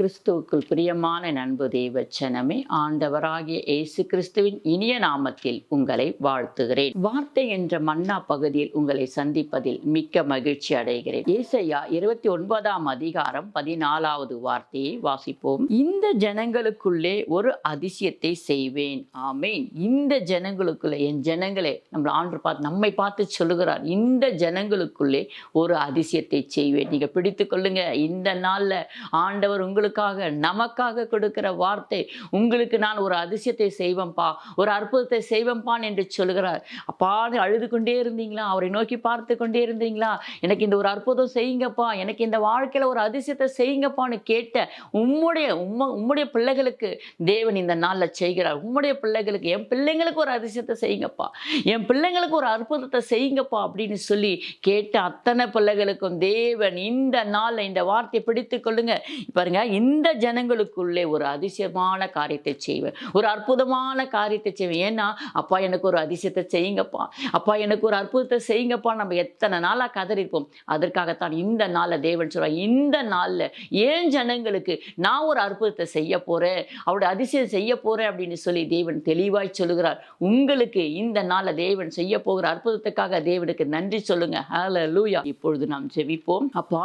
கிறிஸ்துவுக்குள் பிரியமான நண்பு தேவச்சனமே ஆண்டவராகிய இயேசு கிறிஸ்துவின் இனிய நாமத்தில் உங்களை வாழ்த்துகிறேன். வார்த்தை என்ற மன்னா பகுதியில் உங்களை சந்திப்பதில் மிக்க மகிழ்ச்சி அடைகிறேன். ஏசையா இருபத்தி ஒன்பதாம் அதிகாரம் பதினாலாவது வார்த்தையை வாசிப்போம். இந்த ஜனங்களுக்குள்ளே ஒரு அதிசயத்தை செய்வேன். ஆமேன். இந்த ஜனங்களுக்குள்ளே என் ஜனங்களே நம்ம ஆண்டு பார்த்து நம்மை பார்த்து சொல்லுகிறார். இந்த ஜனங்களுக்குள்ளே ஒரு அதிசயத்தை செய்வேன். நீங்க பிடித்து கொள்ளுங்க. இந்த நாள்ல ஆண்டவர் உங்களுக்கு உங்களுக்காக நமக்காக கொடுக்கிற வார்த்தை உங்களுக்கு நான் ஒரு அதிசயத்தை செய்வேன்ப்பா ஒரு அற்புதத்தை செய்வேன்பான் என்று சொல்கிறார். அப்பான்னு அழுது கொண்டே இருந்தீங்களா? அவரை நோக்கி பார்த்து கொண்டே இருந்தீங்களா? எனக்கு இந்த ஒரு அற்புதம் செய்யுங்கப்பா எனக்கு இந்த வாழ்க்கையில ஒரு அதிசயத்தை செய்யுங்கப்பான்னு கேட்ட உம்முடைய உம்ம உம்முடைய பிள்ளைகளுக்கு தேவன் இந்த நாளில் செய்கிறார். உம்முடைய பிள்ளைகளுக்கு என் பிள்ளைங்களுக்கு ஒரு அதிசயத்தை செய்யுங்கப்பா என் பிள்ளைங்களுக்கு ஒரு அற்புதத்தை செய்யுங்கப்பா அப்படின்னு சொல்லி கேட்ட அத்தனை பிள்ளைகளுக்கும் தேவன் இந்த நாளில் இந்த வார்த்தையை பிடித்து கொள்ளுங்க. பாருங்க இந்த ஜனங்களுக்குள்ளே ஒரு அதிசயமான காரியத்தை செய்வேன்? ஒரு அற்புதமான காரியத்தை செய்வேன். ஏன்னா அப்பா எனக்கு ஒரு அதிசயத்தை செய்யுங்கப்பா. அப்பா எனக்கு ஒரு அற்புதத்தை செய்யுங்கப்பா. நம்ம எத்தனை நாளாக கதறிப்போம் அதற்காகத்தான் இந்த நாளில் தேவன் சொல்கிறார் இந்த நாளில் ஏன் ஜனங்களுக்கு நான் ஒரு அற்புதத்தை செய்ய போறேன்? அவருடைய அதிசயம் செய்ய போகிறேன் அப்படின்னு சொல்லி தேவன் தெளிவாய் சொல்லுகிறார். உங்களுக்கு இந்த நாளில் தேவன் செய்ய போகிற அற்புதத்துக்காக தேவனுக்கு நன்றி சொல்லுங்க. ஹலோ லூயா இப்பொழுது நாம் செவிப்போம் அப்பா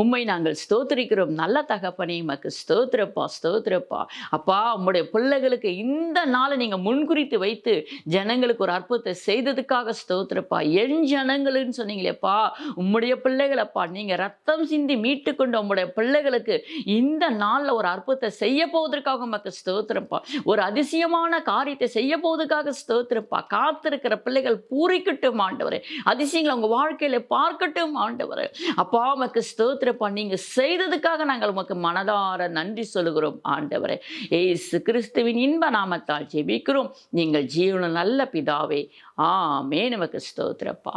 உண்மை நாங்கள் ஸ்தோத்திரிக்கிறோம். நல்ல தகப்பனே உமக்கு ஸ்தோத்திரப்பா ஸ்தோத்திரப்பா. அப்பா உங்களுடைய பிள்ளைகளுக்கு இந்த நாளை நீங்க முன்குறித்து வைத்து ஜனங்களுக்கு ஒரு அற்புதத்தை செய்ததுக்காக ஸ்தோத்திரப்பா. என் ஜனங்களுன்னு சொன்னீங்களேப்பா உம்முடைய பிள்ளைகளப்பா நீங்கள் ரத்தம் சிந்தி மீட்டு கொண்டு உங்களுடைய பிள்ளைகளுக்கு இந்த நாளில் ஒரு அற்புதத்தை செய்ய போவதற்காக உமக்கு ஸ்தோத்திரப்பா. ஒரு அதிசயமான காரியத்தை செய்ய போவதற்காக ஸ்தோத்திரப்பா. காத்திருக்கிற பிள்ளைகள் பூரிக்கட்டும் ஆண்டவரே. அதிசயங்களை உங்க வாழ்க்கையில பார்க்கட்டும் ஆண்டவரே. அப்பா உமக்கு ஸ்தோத்திரப்பா. நீங்க செய்ததுக்காக நாங்கள் உமக்கு மனதார நன்றி சொல்லுகிறோம் ஆண்டவரே. ஏசு கிறிஸ்துவின் இன்ப நாமத்தால் ஜெபிக்கிறோம். நீங்கள் ஜீவன நல்ல பிதாவே. ஆமே நமக்கு ஸ்தோத்திரப்பா.